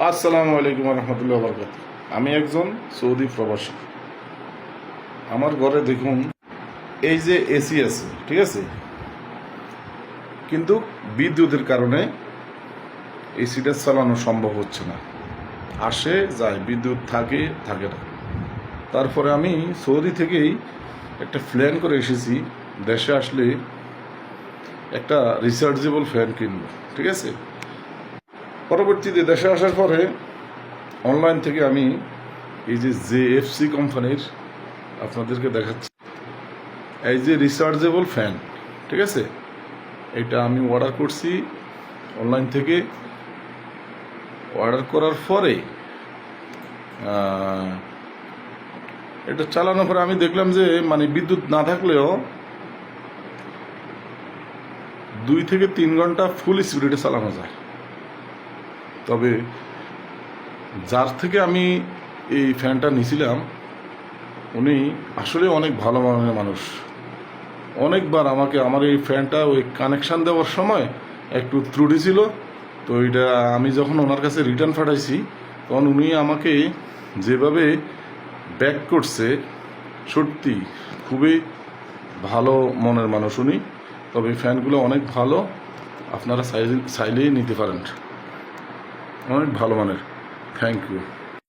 আসসালামু আলাইকুম রহমতুল্লাহ বরকাত আমি একজন সৌদি প্রবাসী। আমার ঘরে দেখুন, এই যে এসি আছে, ঠিক আছে? কিন্তু বিদ্যুতের কারণে এসিটা চালানো সম্ভব হচ্ছে না। আসে, যায়, বিদ্যুৎ থাকে থাকে না। তারপরে আমি সৌদি থেকেই একটা প্ল্যান করে এসেছি, দেশে আসলে একটা রিচার্জেবল ফ্যান কিনবো, ঠিক আছে? পরবর্তীতে দেশে আসার পরে অনলাইন থেকে আমি এই যে জেএফসি কোম্পানির আপনাদেরকে দেখাচ্ছি। এই যে রিচার্জেবল ফ্যান ঠিক আছে? এটা আমি অর্ডার করছি অনলাইন থেকে। অর্ডার করার পরে এটা চালানোর পরে আমি দেখলাম যে মানে বিদ্যুৎ না থাকলেও দুই থেকে তিন ঘণ্টা ফুল স্পিডে চালানো যায়। তবে যার থেকে আমি এই ফ্যানটা নিয়েছিলাম উনি আসলে অনেক ভালো মানের মানুষ। অনেকবার আমাকে, আমার এই ফ্যানটা ওই কানেকশান দেওয়ার সময় একটু ত্রুটি ছিল, তো এটা আমি যখন ওনার কাছে রিটার্ন ফাটাইছি তখন উনি আমাকে যেভাবে ব্যাক করছে, সত্যি খুবই ভালো মনের মানুষ উনি। তবে ফ্যানগুলো অনেক ভালো, আপনারা চাইলে, চাইলেই নিতে পারেন। অনেক ভালো মানের। Thank you